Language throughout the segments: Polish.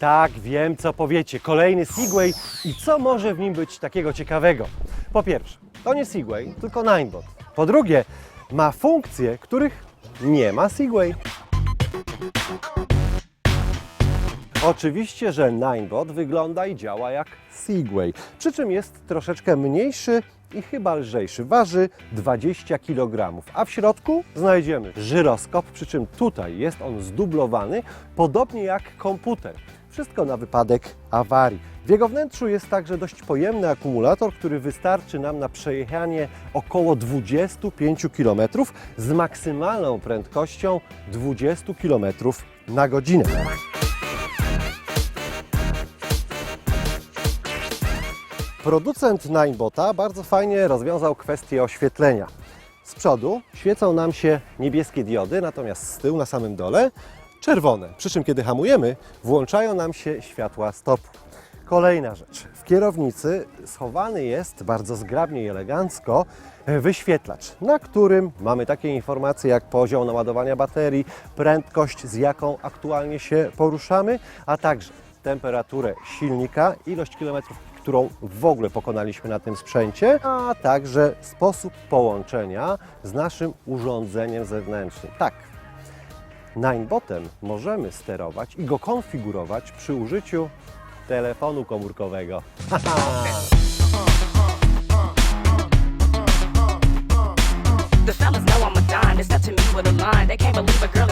Tak, wiem co powiecie. Kolejny Segway i co może w nim być takiego ciekawego? Po pierwsze, to nie Segway, tylko Ninebot. Po drugie, ma funkcje, których nie ma Segway. Oczywiście, że Ninebot wygląda i działa jak Segway, przy czym jest troszeczkę mniejszy i chyba lżejszy. Waży 20 kg, a w środku znajdziemy żyroskop, przy czym tutaj jest on zdublowany, podobnie jak komputer. Wszystko na wypadek awarii. W jego wnętrzu jest także dość pojemny akumulator, który wystarczy nam na przejechanie około 25 km z maksymalną prędkością 20 km na godzinę. Producent Ninebota bardzo fajnie rozwiązał kwestię oświetlenia. Z przodu świecą nam się niebieskie diody, natomiast z tyłu na samym dole czerwone. Przy czym kiedy hamujemy, włączają nam się światła stopu. Kolejna rzecz. W kierownicy schowany jest bardzo zgrabnie i elegancko wyświetlacz, na którym mamy takie informacje jak poziom naładowania baterii, prędkość z jaką aktualnie się poruszamy, a także temperaturę silnika, ilość kilometrów, którą w ogóle pokonaliśmy na tym sprzęcie, a także sposób połączenia z naszym urządzeniem zewnętrznym. Tak, Ninebotem możemy sterować i go konfigurować przy użyciu telefonu komórkowego. The fellas know I'm a dime. To me with a line. They can't believe a girl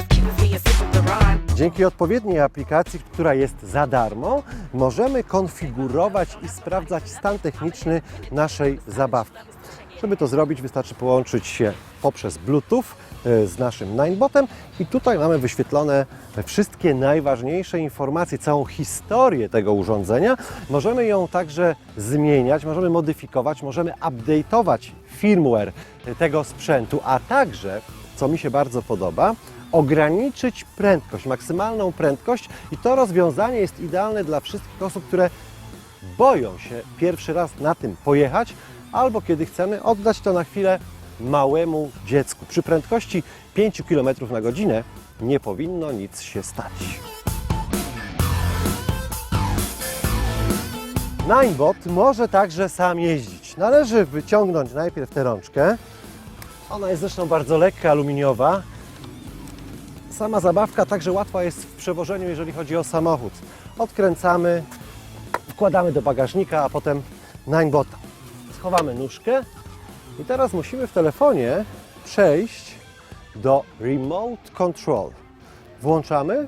Dzięki odpowiedniej aplikacji, która jest za darmo, możemy konfigurować i sprawdzać stan techniczny naszej zabawki. Żeby to zrobić, wystarczy połączyć się poprzez Bluetooth e, z naszym Ninebotem i tutaj mamy wyświetlone wszystkie najważniejsze informacje, całą historię tego urządzenia. Możemy ją także zmieniać, możemy modyfikować, możemy update'ować firmware tego sprzętu, a także, co mi się bardzo podoba, ograniczyć prędkość, maksymalną prędkość i to rozwiązanie jest idealne dla wszystkich osób, które boją się pierwszy raz na tym pojechać, albo kiedy chcemy oddać to na chwilę małemu dziecku. Przy prędkości 5 km na godzinę nie powinno nic się stać. Ninebot może także sam jeździć. Należy wyciągnąć najpierw tę rączkę. Ona jest zresztą bardzo lekka, aluminiowa. Sama zabawka także łatwa jest w przewożeniu, jeżeli chodzi o samochód. Odkręcamy, wkładamy do bagażnika, a potem Ninebota. Schowamy nóżkę i teraz musimy w telefonie przejść do Remote Control. Włączamy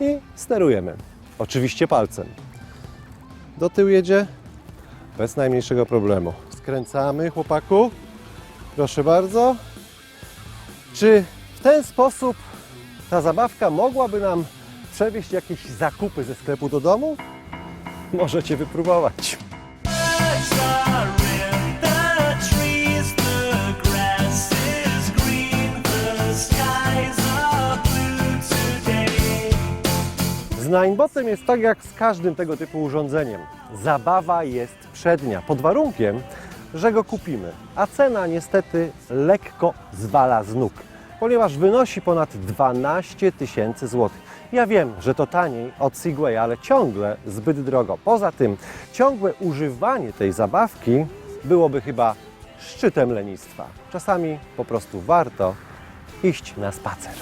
i sterujemy. Oczywiście palcem. Do tyłu jedzie bez najmniejszego problemu. Skręcamy, chłopaku. Proszę bardzo. Czy w ten sposób ta zabawka mogłaby nam przewieźć jakieś zakupy ze sklepu do domu? Możecie wypróbować. Z Ninebotem jest tak jak z każdym tego typu urządzeniem. Zabawa jest przednia, pod warunkiem, że go kupimy. A cena niestety lekko zwala z nóg, ponieważ wynosi ponad 12 tysięcy złotych. Ja wiem, że to taniej od Segway, ale ciągle zbyt drogo. Poza tym ciągłe używanie tej zabawki byłoby chyba szczytem lenistwa. Czasami po prostu warto iść na spacer.